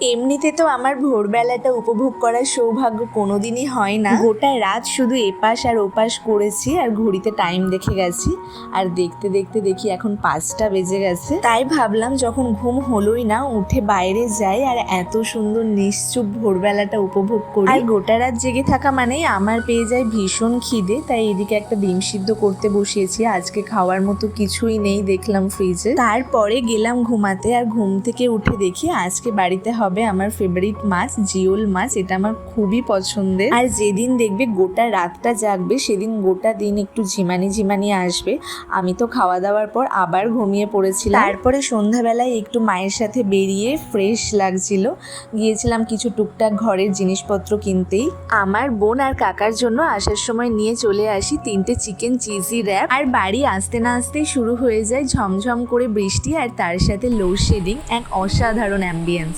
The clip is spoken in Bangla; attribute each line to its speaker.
Speaker 1: এমনিতে তো আমার ভোরবেলাটা উপভোগ করার সৌভাগ্য কোনোদিনই হয় না। গোটা রাত শুধু এপাশ আর ওপাশ করেছি আর ঘড়িতে টাইম দেখে গেছি। আর দেখতে দেখতে দেখি এখন পাঁচটা বেজে গেছে। তাই ভাবলাম যখন ঘুম হলোই না, উঠে বাইরে যাই আর এত সুন্দর নিশ্চুপ ভোরবেলাটা উপভোগ করি। আর গোটা রাত জেগে থাকা মানেই আমার পেয়ে যায় ভীষণ খিদে, তাই এদিকে একটা ডিম সিদ্ধ করতে বসিয়েছি। আজকে খাওয়ার মতো কিছুই নেই দেখলাম ফ্রিজে তারপরে গেলাম ঘুমাতে আর ঘুম থেকে উঠে দেখি আজকে বাড়িতে হবে আমার ফেভারিট মাছ, জিওল মাছ, এটা আমার খুবই পছন্দের। আর যেদিন দেখবে গোটা রাতটা জাগবে, সেদিন গোটা দিন একটু ঝিমানি ঝিমানি আসবে। আমি তো খাওয়া দাওয়ার পর আবার ঘুমিয়ে পড়েছিলাম। তারপরে সন্ধ্যাবেলায় একটু মায়ের সাথে বেরিয়ে ফ্রেশ লাগছিল। গিয়েছিলাম কিছু টুকটাক ঘরের জিনিসপত্র কিনতেই। আমার বোন আর কাকার জন্য আসার সময় নিয়ে চলে আসি তিনটে চিকেন চিজি র্যাপ আর বাড়ি আসতে না আসতেই শুরু হয়ে যায় ঝমঝম করে বৃষ্টি আর তার সাথে লোডশেডিং এক অসাধারণ অ্যাম্বিয়েন্স